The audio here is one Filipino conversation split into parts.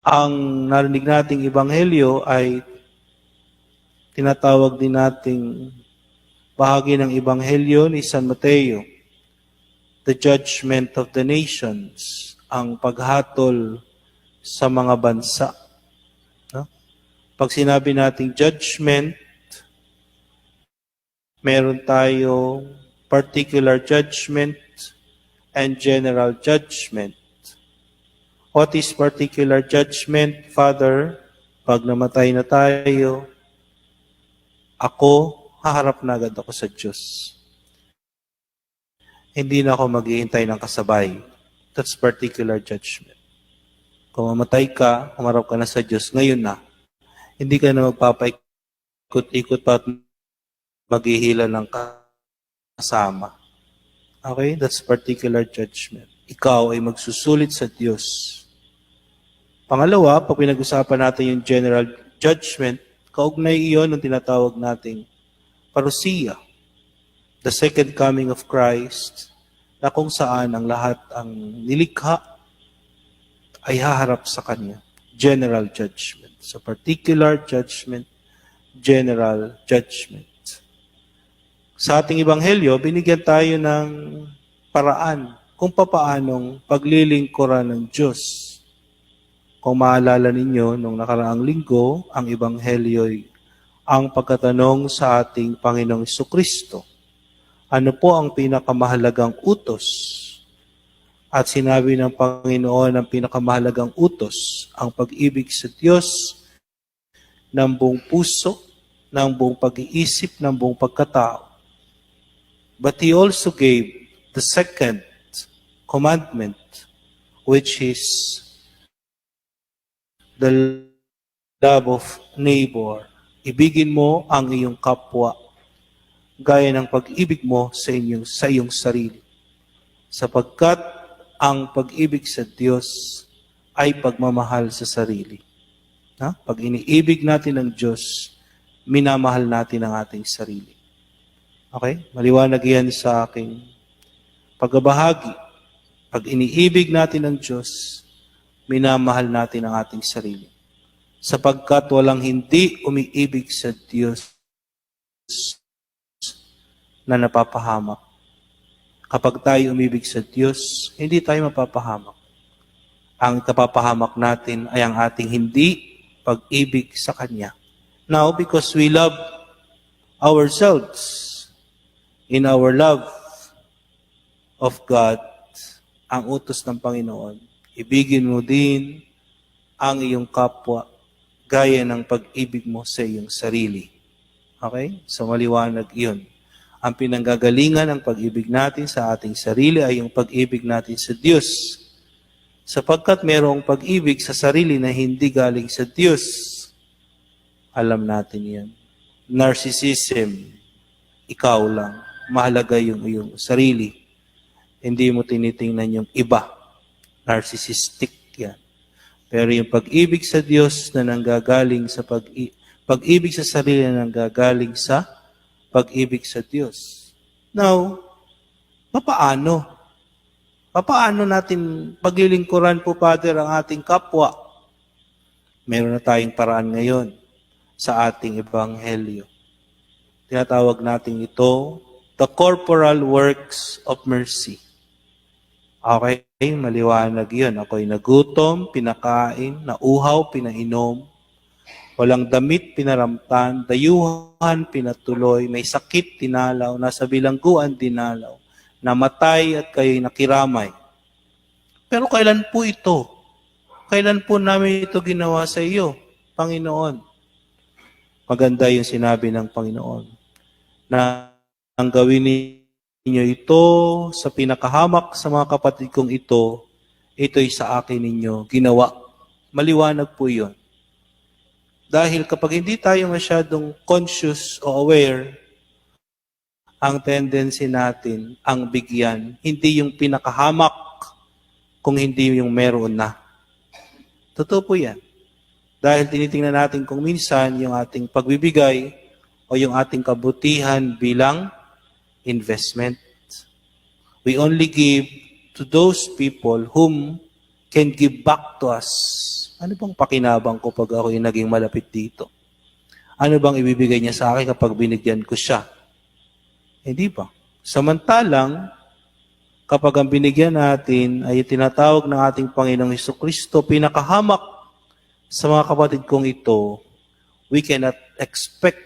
ang narinig nating ebanghelyo ay tinatawag din nating bahagi ng ebanghelyo ni San Mateo, the judgment of the nations, ang paghatol sa mga bansa. No? Pag sinabi nating judgment, meron tayong particular judgment and general judgment. What is particular judgment, Father? Pag namatay na tayo, ako, haharap na agad ako sa Diyos. Hindi na ako maghihintay ng kasabay. That's particular judgment. Kung mamatay ka, umarap ka na sa Diyos, ngayon na. Hindi ka na magpapaikot-ikot pa at maghihila ng kasama. Okay? That's particular judgment. Ikaw ay magsusulit sa Diyos. Pangalawa, pag pinag-usapan natin yung general judgment, kaugnay iyon ng tinatawag nating parusiya. The second coming of Christ, na kung saan ang lahat ang nilikha ay haharap sa Kanya. General judgment. So particular judgment, general judgment. Sa ating ebanghelyo, binigyan tayo ng paraan kung papaanong paglilingkuran ng Diyos. Kung maalala ninyo, nung nakaraang linggo, ang ebanghelyo ay ang pagkatanong sa ating Panginoong Kristo. Ano po ang pinakamahalagang utos? At sinabi ng Panginoon ang pinakamahalagang utos, ang pag-ibig sa Diyos ng buong puso, ng buong pag-iisip, ng buong pagkatao. But He also gave the second commandment, which is the love of neighbor. Ibigin mo ang iyong kapwa gaya ng pag-ibig mo sa inyong sa iyong sarili. Sapagkat ang pag-ibig sa Diyos ay pagmamahal sa sarili. Ha? Pag iniibig natin ang Diyos, minamahal natin ang ating sarili. Okay? Maliwanag yan sa aking pagbabahagi. Pag iniibig natin ang Diyos, minamahal natin ang ating sarili. Sapagkat walang hindi umiibig sa Diyos na napapahamak. Kapag tayo umibig sa Diyos, hindi tayo mapapahamak. Ang kapapahamak natin ay ang ating hindi pag-ibig sa Kanya. Now, because we love ourselves, in our love of God, ang utos ng Panginoon, ibigin mo din ang iyong kapwa gaya ng pag-ibig mo sa iyong sarili. Okay? So maliwanag iyon. Ang pinanggagalingan ng pag-ibig natin sa ating sarili ay yung pag-ibig natin sa Diyos. Sapagkat mayroong pag-ibig sa sarili na hindi galing sa Diyos. Alam natin yan. Narcissism, ikaw lang. Mahalaga yung iyong sarili. Hindi mo tinitingnan yung iba. Narcissistic yan. Pero yung pag-ibig sa Diyos na nanggagaling sa pag pag-ibig sa sarili na nanggagaling sa pag-ibig sa Diyos. Now, papaano? Papaano natin paglilingkuran po, Father, ang ating kapwa? Meron na tayong paraan ngayon sa ating ebanghelyo. Tinatawag natin ito, the corporal works of mercy. Okay, maliwanag yun. Ako'y nagutom, pinakain, nauhaw, pinainom, walang damit, pinaramtan, dayuhan, pinatuloy, may sakit, tinalaw, nasa bilangguan, dinalaw, namatay at kayo'y nakiramay. Pero kailan po ito? Kailan po namin ito ginawa sa iyo, Panginoon? Maganda yung sinabi ng Panginoon na ang gawin ninyo ito sa pinakahamak sa mga kapatid kong ito, ito'y sa akin ninyo ginawa. Maliwanag po yun. Dahil kapag hindi tayo masyadong conscious o aware, ang tendency natin ang bigyan, hindi yung pinakahamak, kung hindi yung meron na. Totoo po yan. Dahil tinitingnan natin kung minsan yung ating pagbibigay o yung ating kabutihan bilang investment. We only give to those people whom can give back to us Ano bang pakinabang ko pag ako yung naging malapit dito? Ano bang ibibigay niya sa akin kapag binigyan ko siya? Hindi ba? Samantalang, kapag ang binigyan natin ay tinatawag ng ating Panginoong Heso Kristo, pinakahamak sa mga kapatid kong ito, we cannot expect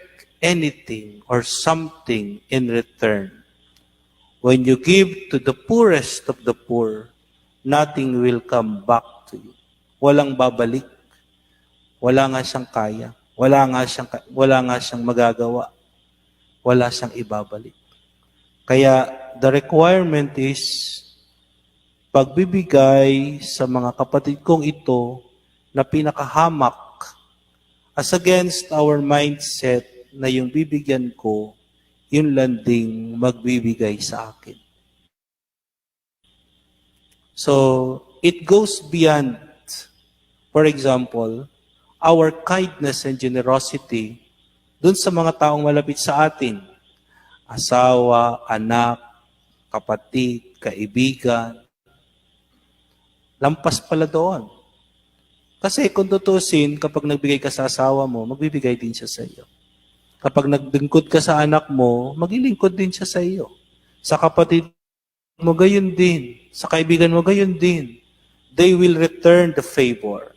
anything or something in return. When you give to the poorest of the poor, nothing will come back to you. Walang babalik. Wala nga siyang kaya. Wala nga siyang, wala nga siyang magagawa. Wala siyang ibabalik. Kaya the requirement is pagbibigay sa mga kapatid kong ito na pinakahamak as against our mindset na yung bibigyan ko, yun landing magbibigay sa akin. So, it goes beyond, for example, our kindness and generosity dun sa mga taong malapit sa atin. Asawa, anak, kapatid, kaibigan. Lampas pala doon. Kasi kung tutusin, kapag nagbigay ka sa asawa mo, magbibigay din siya sa iyo. Kapag naglingkod ka sa anak mo, maglilingkod din siya sa iyo. Sa kapatid mo, gayon din. Sa kaibigan mo, gayon din. They will return the favor.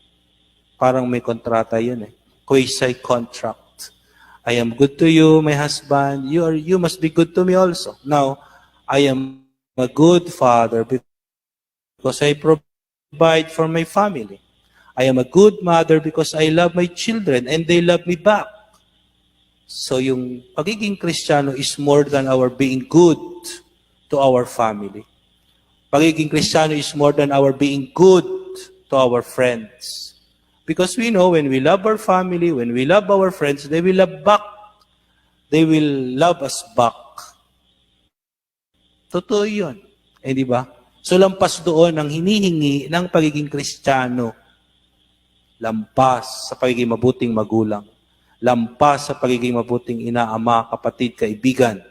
Parang may kontrata yun eh. Quasi-contract. I am good to you, my husband. You, are, you must be good to me also. Now, I am a good father because I provide for my family. I am a good mother because I love my children and they love me back. So yung pagiging Kristiyano is more than our being good to our family. Pagiging Kristiyano is more than our being good to our friends. Because we know when we love our family, when we love our friends, they will love back. They will love us back. Totoo yun. Eh, di ba? So, lampas doon ang hinihingi ng pagiging Kristiyano. Lampas sa pagiging mabuting magulang. Lampas sa pagiging mabuting ina, ama, kapatid, kaibigan.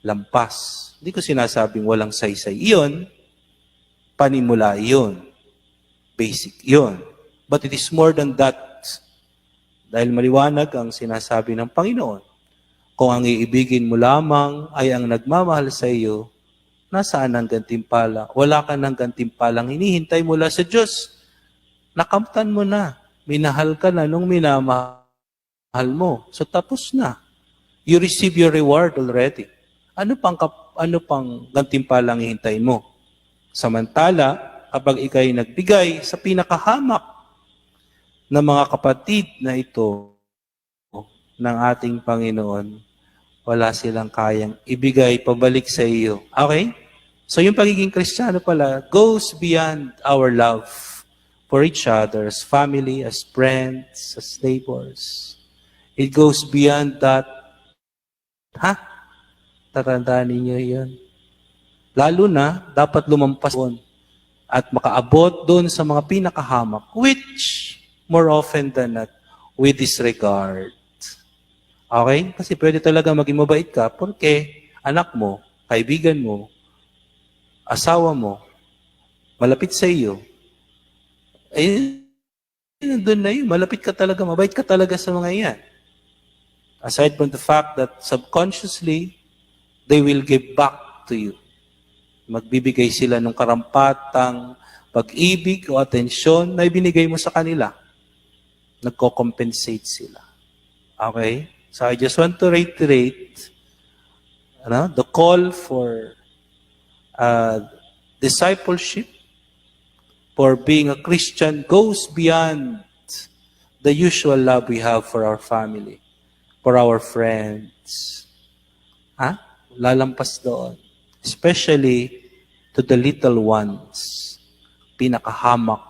Lampas. Hindi ko sinasabing walang saysay. Iyon, panimula iyon. Basic iyon. But it is more than that. Dahil maliwanag ang sinasabi ng Panginoon. Kung ang iibigin mo lamang ay ang nagmamahal sa iyo, nasaan ang gantimpala? Wala ka ng gantimpalang hinihintay mula sa Diyos. Nakamtan mo na. Minahal ka na nung minamahal mo. So tapos na. You receive your reward already. Ano pang, ano pang gantimpalang hihintay mo? Samantala, kapag ikay nagbigay sa pinakahamak ng mga kapatid na ito ng ating Panginoon, wala silang kayang ibigay pabalik sa iyo. Okay? So yung pagiging Kristiyano pala goes beyond our love for each other as family, as friends, as neighbors. It goes beyond that. Ha? Tatandaan ninyo yun. Lalo na, dapat lumampas doon at makaabot doon sa mga pinakahamak, which, more often than not, we disregard. Okay? Kasi pwede talaga maging mabait ka porque anak mo, kaibigan mo, asawa mo, malapit sa iyo, eh, nandun na yun. Malapit ka talaga, mabait ka talaga sa mga yan. Aside from the fact that subconsciously, they will give back to you. Magbibigay sila ng karampatang pag-ibig o atensyon na ibinigay mo sa kanila. Nagko-compensate sila. Okay? So I just want to reiterate ano, the call for uh, discipleship, for being a Christian goes beyond the usual love we have for our family, for our friends. Ha? Lalampas doon. Especially to the little ones. Pinakahamak.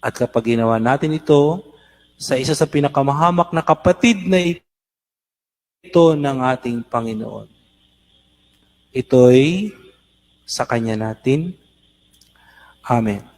At kapag ginawa natin ito, sa isa sa pinakamahamak na kapatid na ito ng ating Panginoon. Ito'y sa Kanya natin. Amen.